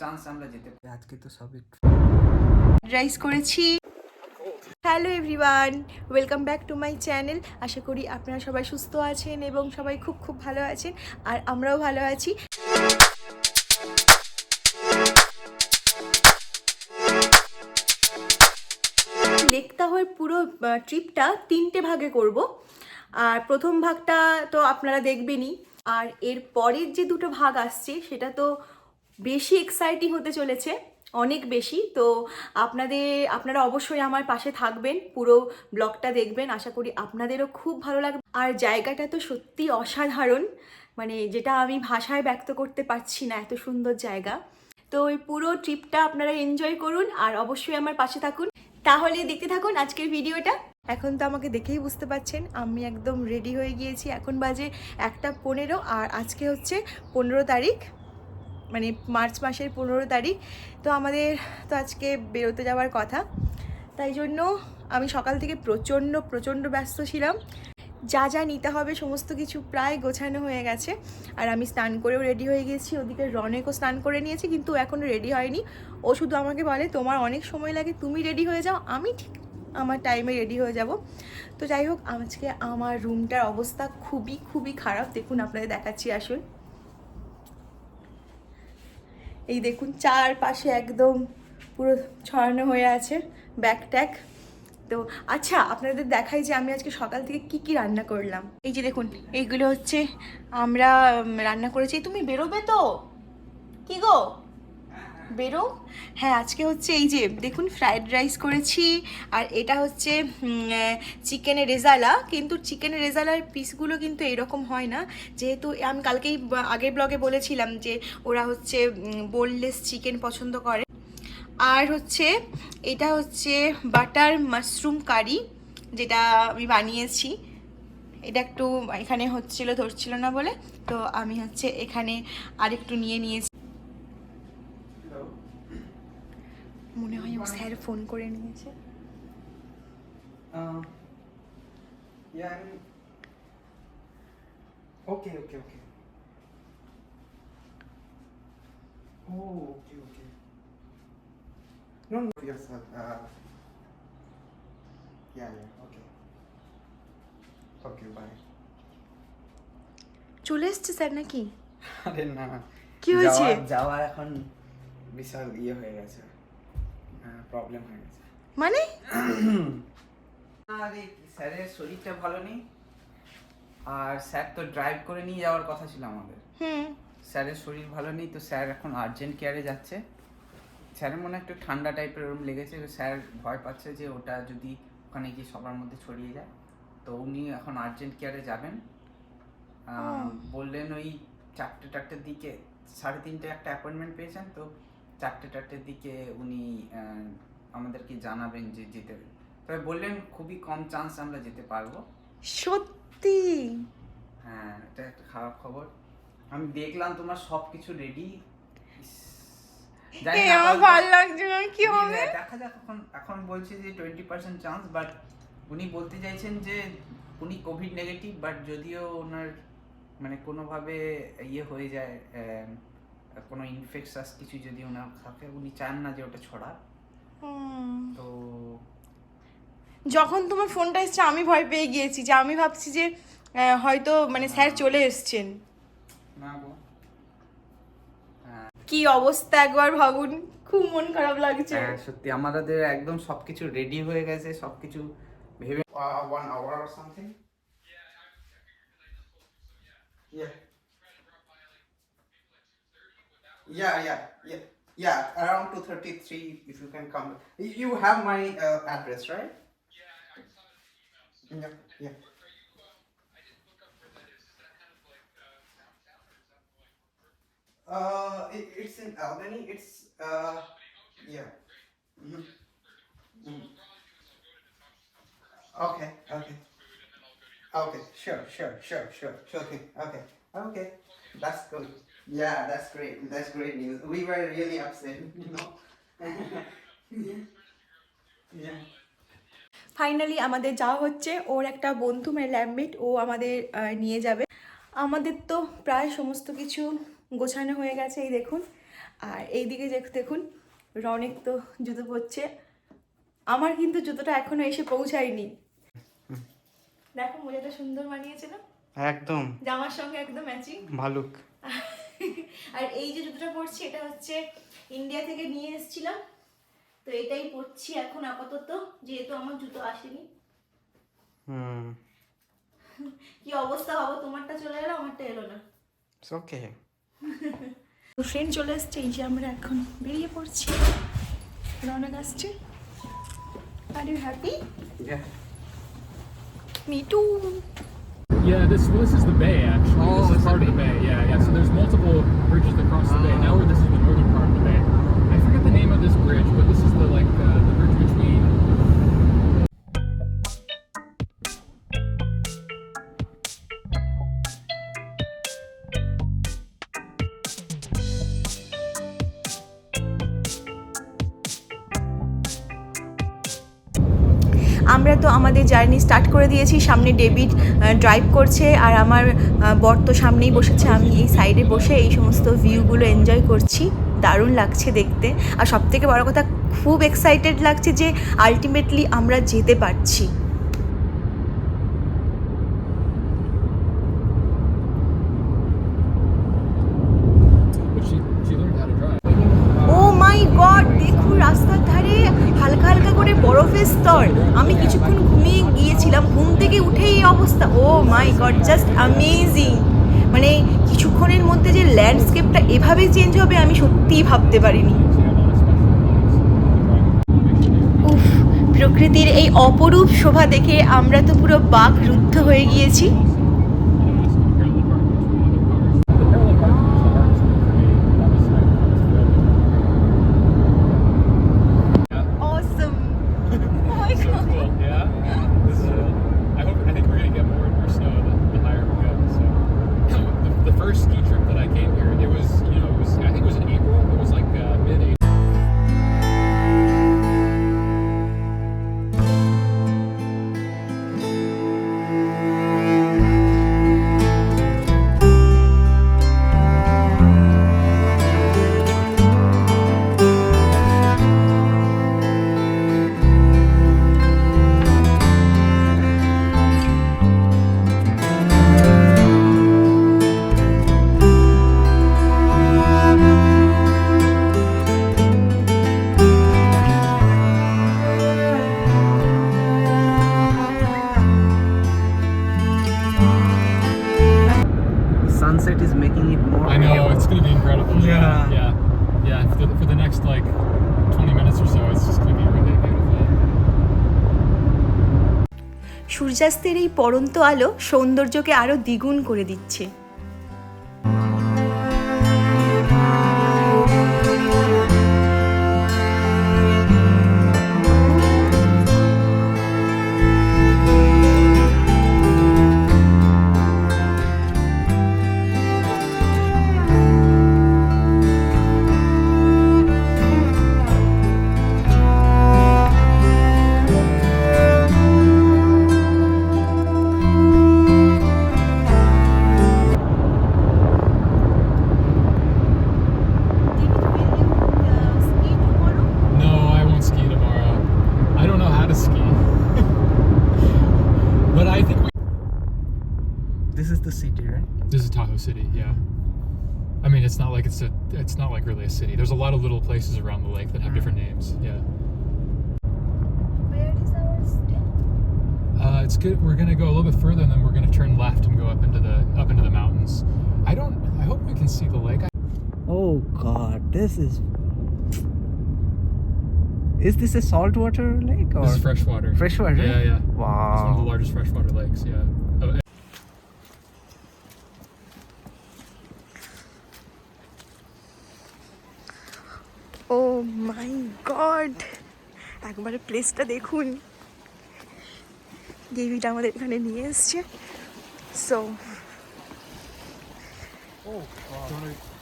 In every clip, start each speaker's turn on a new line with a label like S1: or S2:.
S1: Chance আমরা যেতে পারি। আজকে তো সবই
S2: রাইস করেছি। Hello everyone welcome back to my channel আশা করি আপনারা সবাই সুস্থ আছেন এবং সবাই খুব খুব ভালো আছেন আর আমরাও ভালো আছি। লেকতাহর পুরো ট্রিপটা তিনটে ভাগে করব। আর প্রথম ভাগটা তো আপনারা দেখবেনই। আর এর পরের যে দুটো ভাগ আসছে সেটা তো বেশি এক্সাইটিং হতে চলেছে, অনেক বেশি। তো আপনাদের, আপনারা অবশ্যই আমার পাশে থাকবেন, পুরো ব্লগটা দেখবেন, আশা করি আপনাদেরও খুব ভালো লাগবে। আর জায়গাটা তো সত্যি অসাধারণ মানে যেটা আমি ভাষায় ব্যক্ত করতে পারছি না, এত সুন্দর জায়গা। তো ওই পুরো ট্রিপটা আপনারা এনজয় করুন, আর অবশ্যই আমার পাশে থাকুন। তাহলে দেখতে থাকুন আজকের ভিডিওটা। এখন তো আমাকে দেখেই বুঝতে পারছেন, আমি একদম রেডি হয়ে গিয়েছি। এখন বাজে একটা পনেরো, আর আজকে হচ্ছে পনেরো তারিখ। মানে মার্চ মাসের পনেরো তারিখ। তো আমাদের তো আজকে বেরোতে যাওয়ার কথা। তাই জন্য আমি সকাল থেকে প্রচণ্ড প্রচণ্ড ব্যস্ত ছিলাম। যা যা নিতে হবে, সমস্ত কিছু প্রায় গোছানো হয়ে গেছে। আর আমি স্নান করেও রেডি হয়ে গেছি। ওদিকে রনেকও স্নান করে নিয়েছি, কিন্তু এখনও রেডি হয়নি। ও শুধু আমাকে বলে, তোমার অনেক সময় লাগে, তুমি রেডি হয়ে যাও, আমি ঠিক আমার টাইমে রেডি হয়ে যাব। তো যাই হোক, আজকে আমার রুমটার অবস্থা খুবই খুবই খারাপ। দেখুন, আপনাদের দেখাচ্ছি আসুন এই দেখুন, চারপাশে একদম পুরো ছড়ানো হয়ে আছে ব্যাগ ট্যাক তো আচ্ছা আপনাদের দেখাই যে আমি আজকে সকাল থেকে কি কি রান্না করলাম। এই যে দেখুন, এইগুলো হচ্ছে আমরা রান্না করেছি। তুমি বেরোবে তো? কি গো? বেরো। হ্যাঁ আজকে হচ্ছে এই যে, দেখুন ফ্রাইড রাইস করেছি, আর এটা হচ্ছে চিকেনের রেজালা। কিন্তু চিকেনের রেজালার পিসগুলো কিন্তু এরকম হয় না। যেহেতু আমি কালকেই আগের ব্লগে বলেছিলাম যে, ওরা হচ্ছে বোনলেস চিকেন পছন্দ করে। আর হচ্ছে, এটা হচ্ছে বাটার মাশরুম কারি যেটা আমি বানিয়েছি। এটা একটু এখানে হচ্ছিল, ধরছিল না বলে। তো আমি হচ্ছে এখানে আরেকটু নিয়ে নিয়েছি। মনে হয় ও স্যার ফোন করে নিয়েছে।
S1: Okay okay okay. ও ওকে ওকে। নন ইয়া স্যার ইয়া ওকে ওকে বাই
S2: চলে এসছে স্যার নাকি?
S1: আরে না।
S2: কি হয়েছে?
S1: যাওয়ার এখন বিশাল ইয়ে হয়ে গেছে। প্রবলেম হয়ে গেছে।
S2: মানে?
S1: আরে স্যারের শরীরটা ভালো নেই? আর স্যার তো ড্রাইভ করে নিয়ে যাওয়ার কথা ছিল আমাদের।
S2: হুম।
S1: স্যারের শরীর ভালো নেই তো স্যার এখন আর্জেন্ট কেয়ারে যাচ্ছে। স্যারের মনে হয় একটু ঠান্ডা টাইপের ওরম লেগেছে তো স্যার ভয় পাচ্ছে যে ওটা যদি ওখানে গিয়ে সবার মধ্যে ছড়িয়ে যায়। তো উনি এখন আর্জেন্ট কেয়ারে যাবেন। বললেন ওই চারটে চারটের দিকে সাড়ে তিনটে একটা অ্যাপয়েন্টমেন্ট পেয়েছেন তো চারটে চারটের দিকে উনি আমাদেরকে জানাবেন যে যেতে তবে বললেন খুবই কম চান্স আমরা যেতে পারব।
S2: সত্যি?
S1: হ্যাঁ এটা একটা খারাপ খবর। আমি দেখলাম তোমার সব কিছু রেডি
S2: এই আমার ভালো লাগছে না কি হবে?
S1: দেখা যাক এখন এখন বলছে যে টোয়েন্টি পার্সেন্ট চান্স বাট উনি বলতে চাইছেন যে উনি কোভিড নেগেটিভ বাট যদিও ওনার মানে কোনোভাবে ইয়ে হয়ে যায় কোনো ইনফেকশাস কিছু যদি ওনার থাকে উনি চান না যে ওটা
S2: ছড়া
S1: তো
S2: যখন তোমার ফোনটা এসছে আমি ভয় পেয়ে গিয়েছি যে আমি ভাবছি যে হয়তো মানে স্যার চলে এসছেন।
S1: না গো। হ্যাঁ
S2: কি অবস্থা একবার ভাবুন খুব মন খারাপ লাগছে।
S1: হ্যাঁ সত্যি আমাদের একদম সবকিছু রেডি হয়ে গেছে সবকিছু ভেবে one hour or something Yeah. Yeah, yeah, yeah, yeah. Around two thirty-three, if you can come. You have my uh, address, right? Yeah, yeah. yeah. Uh, it, it's in Albany. It's uh, yeah. Mhm. Mhm. Okay, okay. Okay, sure, sure, sure, sure, sure thing. Okay, okay. That's good. Yeah, that's great. That's great news. We were really upset, you know. yeah.
S2: Finally আমাদের যাওয়া হচ্ছে। ওর একটা বন্ধু মানে ল্যাবমেট ও আমাদের নিয়ে যাবে। আমাদের তো প্রায় সমস্ত কিছু গোছানো হয়ে গেছে এই দেখুন। আর এইদিকে যে দেখুন রনেক তো জুতো পরছে। আমার কিন্তু জুতোটা এখনও এসে পৌঁছায়নি। দেখো মোজাটা সুন্দর মানিয়েছে না?
S1: একদম।
S2: জামার সঙ্গে একদম ম্যাচিং।
S1: ভালুক।
S2: আর এই যে জুতোটা পরছি এটা হচ্ছে ইন্ডিয়া থেকে নিয়ে এসেছিলাম। তো এটাই পরছি এখন আপাতত যেহেতু আমার জুতো আসেনি।
S1: হুম।
S2: কি অবস্থা হবে তোমারটা চলে এলো আমারটা এলো না।
S1: ওকে
S2: ট্রেন চলে এসছে এই যে আমরা এখন বেরিয়ে পড়ছি। রওনা আসছে are you happy me too
S3: Yeah, this well, this is the bay actually.
S1: Oh,
S3: this is part of the
S1: bay.
S3: bay. Yeah, yeah. So there's multiple bridges that cross the bay. Now this is the northern part of the bay. I forget the name of this bridge, but this is the like uh, the bridge between.
S2: আমাদের journey start করে দিয়েছি। সামনে David drive করছে আর আমার বর তো সামনেই বসেছে, আমি এই সাইডে বসে এই সমস্ত ভিউগুলো এনজয় করছি। দারুণ লাগছে দেখতে। আর সবথেকে বড় কথা, খুব এক্সাইটেড লাগছে যে আলটিমেটলি আমরা যেতে পারছি
S3: But she she learned how to drive.
S2: Oh my god দেখুন রাস্তার ধারে হালকা হালকা করে বরফের স্তর। আমি কিছুক্ষণ ঘুমিয়ে গিয়েছিলাম, ঘুম থেকে উঠে এই অবস্থা। Oh my god, just amazing. মানে কিছুক্ষণের মধ্যে যে ল্যান্ডস্কেপটা এভাবে চেঞ্জ হবে, আমি সত্যিই ভাবতে পারিনি। উফ, প্রকৃতির এই অপরূপ শোভা দেখে আমরা তো পুরো বাঘ রুদ্ধ হয়ে গিয়েছি।
S3: More. I know it's gonna be incredible.
S1: Yeah.
S3: yeah, yeah. yeah For the, for the next like 20 minutes or so, it's just gonna be really beautiful.
S2: সূর্যাস্তের এই পরন্ত আলো সৌন্দর্যকে আরও দ্বিগুণ করে দিচ্ছে
S3: little places around the lake that have different names. Yeah. Uh, it's good. We're gonna go a little bit further, and then we're gonna turn left and go up into the up into the mountains. I don't. I hope we can see the lake. I...
S1: Oh God, this is. Is this a saltwater lake or
S3: This is freshwater.
S1: freshwater?
S3: Yeah, yeah. Wow. It's one of the largest freshwater lakes. Yeah.
S2: একবারে প্লেসটা দেখুন David আমাদের এখানে নিয়ে এসছে so
S3: Oh,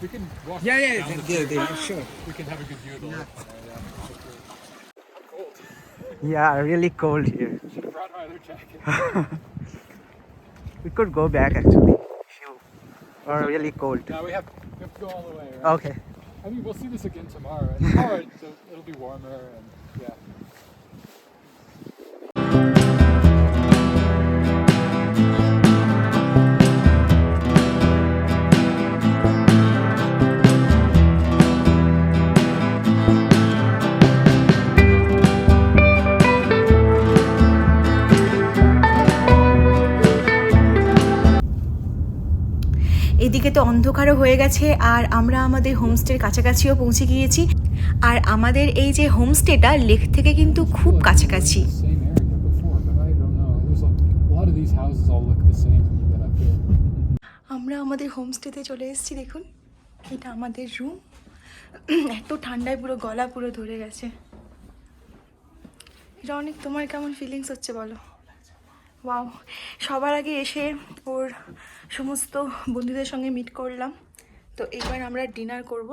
S3: we can walk.
S1: Yeah, yeah,
S3: down
S1: yeah,
S3: the
S1: yeah,
S3: stairs.
S1: yeah, sure.
S3: We can have a good view of the lake. Cold.
S1: Yeah, really cold here.
S3: Should have brought my other jacket.
S1: We could go back actually. If you are really cold.
S3: now we have, we have to go all the way. Right?
S1: Okay.
S3: I mean, we'll see this again tomorrow. And tomorrow it'll, it'll be warmer, and yeah.
S2: এদিকে তো অন্ধকারও হয়ে গেছে, আর আমরা আমাদের হোমস্টের কাছাকাছিও পৌঁছে গিয়েছি। আর আমাদের এই যে হোমস্টেটা, লেক থেকে কিন্তু খুব কাছাকাছি. আমরা আমাদের হোমস্টেতে চলে এসেছি, দেখুন। এটা আমাদের রুম। এত ঠান্ডায় পুরো গলা পুরো ধরে গেছে। এটা অনেক তোমার কেমন ফিলিংস হচ্ছে বলো? ওয়াও সবার আগে এসে ওর সমস্ত বন্ধুদের সঙ্গে মিট করলাম। তো এবার আমরা ডিনার করব,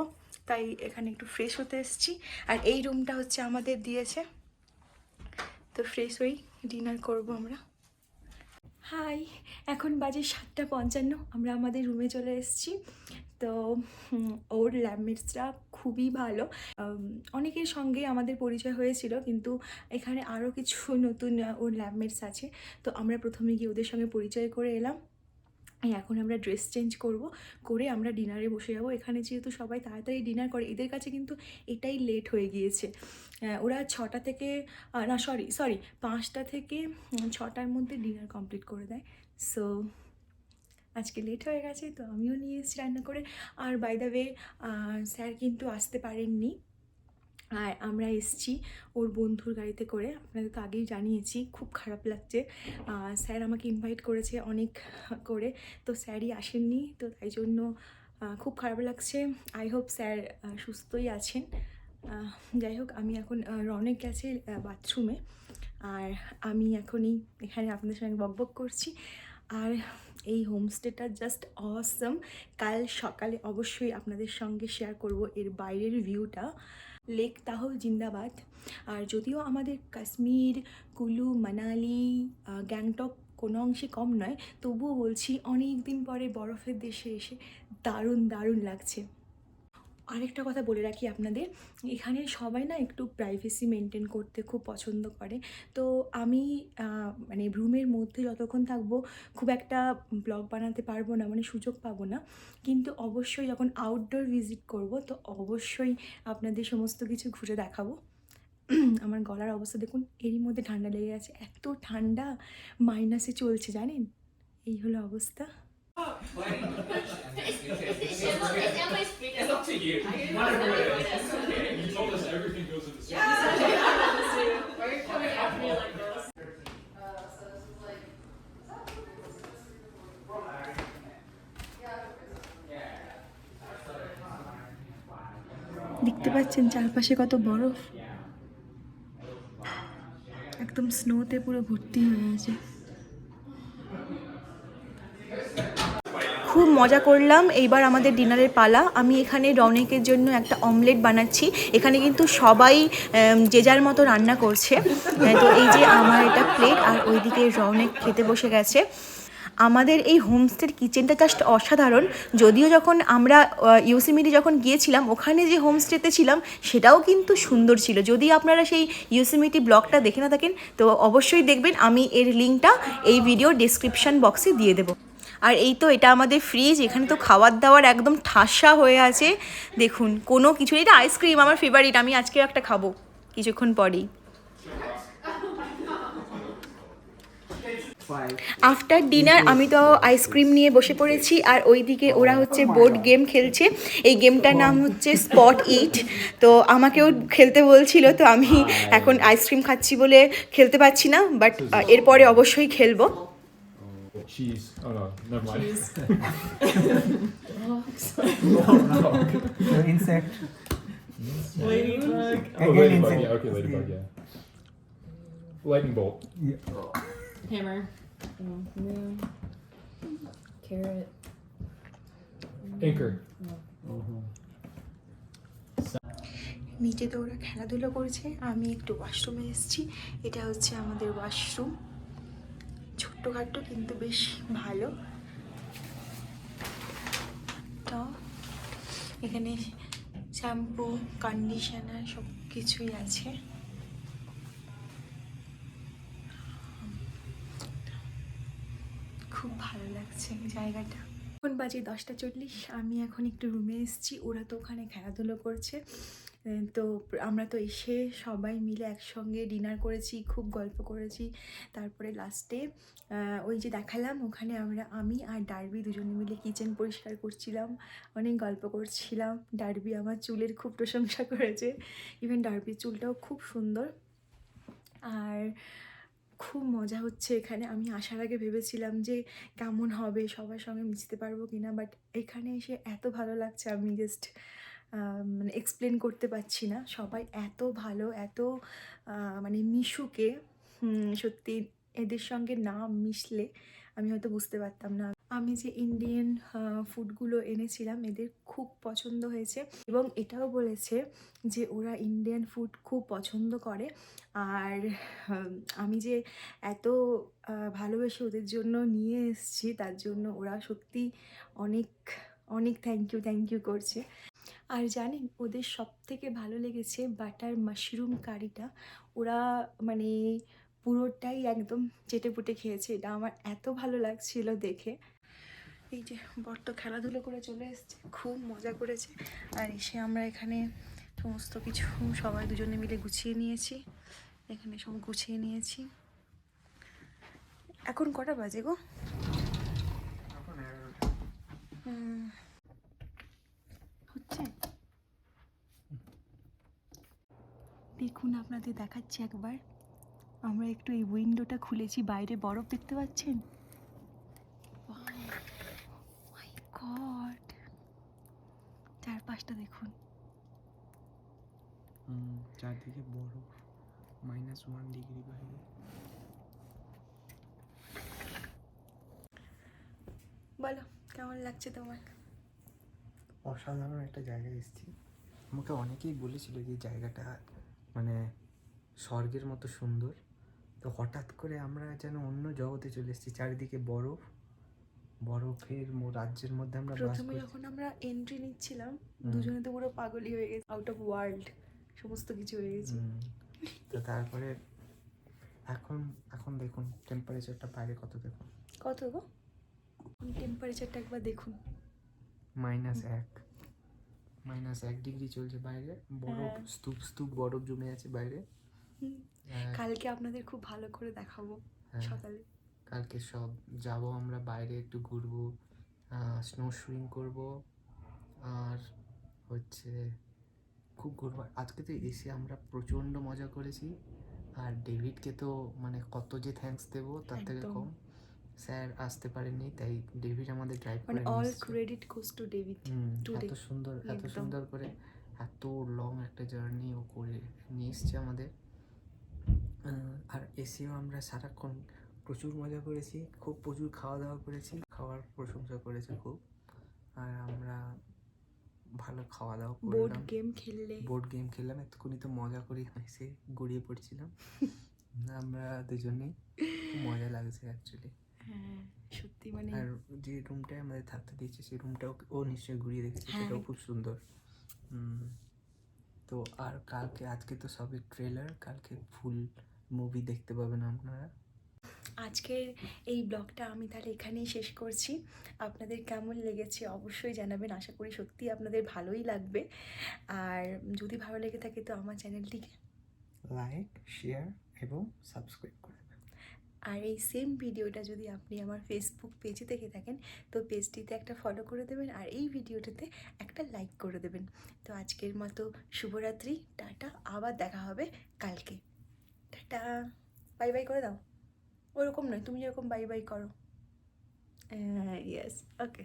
S2: তাই এখানে একটু ফ্রেশ হতে এসেছি। আর এই রুমটা হচ্ছে আমাদের দিয়েছে। তো ফ্রেশ হয়েই ডিনার করব আমরা। হাই এখন বাজে সাতটা পঞ্চান্ন, আমরা আমাদের রুমে চলে এসেছি। তো ওর ল্যাবমেটসরা খুবই ভালো। অনেকের সঙ্গে আমাদের পরিচয় হয়েছিল, কিন্তু এখানে আরও কিছু নতুন ওর ল্যাবমেটস আছে। তো আমরা প্রথমে গিয়ে ওদের সঙ্গে পরিচয় করে এলাম। এখন আমরা ড্রেস চেঞ্জ করব, করে আমরা ডিনারে বসে যাব। এখানে যেহেতু সবাই তাড়াতাড়ি ডিনার করে, এদের কাছে কিন্তু এটাই লেট হয়ে গিয়েছে। ওরা ছটা থেকে না সরি সরি পাঁচটা থেকে ছটার মধ্যে ডিনার কমপ্লিট করে দেয়। সো আজকে লেট হয়ে গেছে, তো আমিও নিয়ে এসেছি রান্না করে। আর বাই দ্য স্যার কিন্তু আসতে পারেননি। আর আমরা এসছি ওর বন্ধুর গাড়িতে করে। আপনাদের তো আগেই জানিয়েছি, খুব খারাপ লাগছে। স্যার আমাকে ইনভাইট করেছে অনেক করে, তো স্যারই আসেননি, তো তাই জন্য খুব খারাপ লাগছে। আই হোপ স্যার সুস্থই আছেন। যাই হোক, আমি এখন রনেক গেছে বাথরুমে আর আমি এখনই এখানে আপনাদের সঙ্গে বকবক করছি। আর এই হোমস্টেটা জাস্ট অসম কাল সকালে অবশ্যই আপনাদের সঙ্গে শেয়ার করব এর বাইরের ভিউটা লেক তাহ জিন্দাবাদ। আর যদিও আমাদের কাশ্মীর, কুলু, মানালি গ্যাংটক কোনো অংশে কম নয়, তবুও বলছি অনেক দিন পরে বরফের দেশে এসে দারুণ দারুণ লাগছে। আরেকটা কথা বলে রাখি আপনাদের, এখানে সবাই না একটু প্রাইভেসি মেনটেন করতে খুব পছন্দ করে। তো আমি মানে রুমের মধ্যে যতক্ষণ থাকব খুব একটা ব্লগ বানাতে পারব না মানে সুযোগ পাবো না। কিন্তু অবশ্যই যখন আউটডোর ভিজিট করব, তো অবশ্যই আপনাদের সমস্ত কিছু ঘুরে দেখাবো। আমার গলার অবস্থা দেখুন, এরই মধ্যে ঠান্ডা লেগে গেছে, এত ঠান্ডা মাইনাসে চলছে, জানেন? এই হলো অবস্থা।
S3: You. Told us everything goes in the
S2: দেখতে পাচ্ছেন চারপাশে কত বরফ? একদম স্নোতে পুরো ভর্তি হয়ে আছে। খুব মজা করলাম। এইবার আমাদের ডিনারের পালা। আমি এখানে রনেকের জন্য একটা অমলেট বানাচ্ছি। এখানে কিন্তু সবাই যে যার মতো রান্না করছে। তো এই যে আমার এটা প্লেট আর ওইদিকে রনেক খেতে বসে গেছে। আমাদের এই হোমস্টের কিচেনটা জাস্ট অসাধারণ। যদিও যখন আমরা ইউসিমিটি যখন গিয়েছিলাম, ওখানে যে হোমস্টেতে ছিলাম, সেটাও কিন্তু সুন্দর ছিল। যদি আপনারা সেই ইউসিমিটি ব্লগটা দেখে না থাকেন, তো অবশ্যই দেখবেন। আমি এর লিঙ্কটা এই ভিডিও ডিসক্রিপশন বক্সে দিয়ে দেবো। আর এই তো এটা আমাদের ফ্রিজ এখানে তো খাবার দাবার একদম ঠাসা হয়ে আছে। দেখুন, কোনো কিছু নেই। এটা আইসক্রিম আমার ফেভারিট আমি আজকেও একটা খাব, কিছুক্ষণ পরেই। আফটার ডিনার আমি তো আইসক্রিম নিয়ে বসে পড়েছি, আর ওইদিকে ওরা হচ্ছে বোর্ড গেম খেলছে। এই গেমটার নাম হচ্ছে স্পট ইট তো আমাকেও খেলতে বলছিল, তো আমি এখন আইসক্রিম খাচ্ছি বলে খেলতে পারছি না বাট এরপরে অবশ্যই খেলব।
S3: Cheese. Oh no, never mind.
S1: The insect.
S4: Ladybug.
S3: Oh,
S1: Again,
S3: ladybug.
S1: insect.
S3: Yeah, okay, ladybug. Yeah. Lightning bolt. Yeah.
S4: Hammer. Oh, moon. Carrot.
S3: Anchor.
S2: নিচে তো ওরা খেলাধুলো করছে আমি একটু ওয়াশরুমে এসেছি এটা হচ্ছে আমাদের ওয়াশরুম ছোট্টখাট্টো কিন্তু বেশ ভালো। তো এখানে শ্যাম্পু কন্ডিশনার সব কিছুই আছে। খুব ভালো লাগছে জায়গাটা। এখন বাজে দশটা চল্লিশ, আমি এখন একটু রুমে এসেছি, ওরা তো ওখানে খেলাধুলো করছে। তো আমরা তো এসে সবাই মিলে একসঙ্গে ডিনার করেছি, খুব গল্প করেছি। তারপরে লাস্টে ওই যে দেখালাম, ওখানে আমরা, আমি আর ডার্বি দুজনে মিলে কিচেন পরিষ্কার করছিলাম, অনেক গল্প করছিলাম। ডার্বি আমার চুলের খুব প্রশংসা করেছে। ইভেন ডার্বির চুলটাও খুব সুন্দর। আর খুব মজা হচ্ছে এখানে। আমি আসার আগে ভেবেছিলাম যে কেমন হবে, সবার সঙ্গে মিশতে পারব কি না বাট এখানে এসে এত ভালো লাগছে, আমি জাস্ট মানে এক্সপ্লেন করতে পারছি না। সবাই এত ভালো, এত মানে মিশুকে সত্যি এদের সঙ্গে না মিশলে আমি হয়তো বুঝতে পারতাম না। আমি যে ইন্ডিয়ান ফুডগুলো এনেছিলাম, এদের খুব পছন্দ হয়েছে এবং এটাও বলেছে যে ওরা ইন্ডিয়ান ফুড খুব পছন্দ করে। আর আমি যে এত ভালোবেসে ওদের জন্য নিয়ে এসেছি, তার জন্য ওরা সত্যি অনেক অনেক থ্যাংক ইউ থ্যাংক ইউ করছে। আর জানেন ওদের সব থেকে ভালো লেগেছে বাটার মাশরুম কারিটা। ওরা মানে পুরোটাই একদম চেটে পুটে খেয়েছে। এটা আমার এত ভালো লাগছিল দেখে। এই যে বর্ত খেলাধুলো করে চলে এসছে খুব মজা করেছে। আর এসে আমরা এখানে সমস্ত কিছু সবাই দুজনে মিলে গুছিয়ে নিয়েছি। এখানে সব গুছিয়ে নিয়েছি। এখন কটা বাজে গো? হুম। হচ্ছে দেখুন আপনাদের দেখাচ্ছি একবার। আমরা একটু এই উইন্ডোটা খুলেছি বাইরে বরফ দেখতে পাচ্ছেন? গড চারপাশটা দেখুন।
S5: চারদিকে বরফ মাইনাস ওয়ান ডিগ্রি বাইরে।
S2: বলো কেমন লাগছে তোমার?
S5: অসাধারণ একটা জায়গায় এসেছি। আমাকে অনেকেই বলেছিল যে জায়গাটা মানে স্বর্গের মতো সুন্দর। তো হঠাৎ করে আমরা যেন অন্য জগতে চলে এসেছি চারিদিকে বরফ বরফের রাজ্যের মধ্যে আমরা
S2: প্রথমে যখন আমরা এন্ট্রি নিচ্ছিলাম দুজনে তো পুরো পাগলই হয়ে গেছে আউট অফ ওয়ার্ল্ড সমস্ত কিছু হয়ে গেছে।
S5: তো তারপরে এখন এখন দেখুন টেম্পারেচারটা বাইরে কত দেখুন?
S2: কত গো? টেম্পারেচারটা একবার দেখুন।
S5: মাইনাস এক। মাইনাস এক ডিগ্রি চলছে বাইরে। বরফ
S2: হ্যাঁ।
S5: স্তূপ স্তূপ বরফ জমে আছে বাইরে।
S2: কালকে আপনাদের খুব ভালো করে দেখাবো
S5: হ্যাঁ,
S2: সকালে।
S5: কালকে সব যাব আমরা বাইরে একটু ঘুরবো স্নো সুইং করব আর হচ্ছে খুব ঘুরবো। আজকে তো এসে আমরা প্রচণ্ড মজা করেছি। আর ডেভিডকে তো মানে কত যে থ্যাঙ্কস দেবো তার থেকে কম। স্যার আসতে পারেননি তাই ডেভিড আমাদের ড্রাইভ
S2: মানে
S5: করে
S2: all credit goes
S5: to
S2: David
S5: এত সুন্দর এত সুন্দর করে এত লং একটা জার্নি ও করে নিয়ে এসছে আমাদের। আর এসেও আমরা সারাক্ষণ প্রচুর মজা করেছি খুব প্রচুর খাওয়া দাওয়া করেছি। খাওয়ার প্রশংসা করেছে খুব। আর আমরা ভালো খাওয়া দাওয়া
S2: বোর্ড গেম খেললে।
S5: বোর্ড গেম খেললাম এতক্ষণই তো মজা করে হেসে গড়িয়ে পড়ছিলাম। আমরা দুজনেই মজা লাগছে অ্যাকচুয়ালি
S2: সত্যি মানে
S5: আর যে রুমটায় আমাদের থাকতে দিয়েছে সেই রুমটাও ও নিশ্চয়ই ঘুরিয়ে দেখেছে
S2: হ্যাঁ।
S5: সেটাও খুব সুন্দর তো আর কালকে আজকে তো সবে ট্রেলার কালকে ফুল মুভি দেখতে পাবেন আপনারা
S2: আজকের এই ব্লগটা আমি তাহলে এখানেই শেষ করছি আপনাদের কেমন লেগেছে অবশ্যই জানাবেন আশা করি সত্যি আপনাদের ভালোই লাগবে আর যদি ভালো লেগে থাকে তো আমার চ্যানেলটিকে
S5: লাইক শেয়ার এবং সাবস্ক্রাইব করে দেবেন।
S2: আর এই সেম ভিডিওটা যদি আপনি আমার ফেসবুক পেজে দেখে থাকেন, তো পেজটিতে একটা ফলো করে দেবেন আর এই ভিডিওটাতে একটা লাইক করে দেবেন। তো আজকের মতো শুভরাত্রি, টাটা, আবার দেখা হবে কালকে। টাটা বাই বাই করে দাও। ওরকম নয়, তুমি যেরকম বাই বাই করো। Yes okay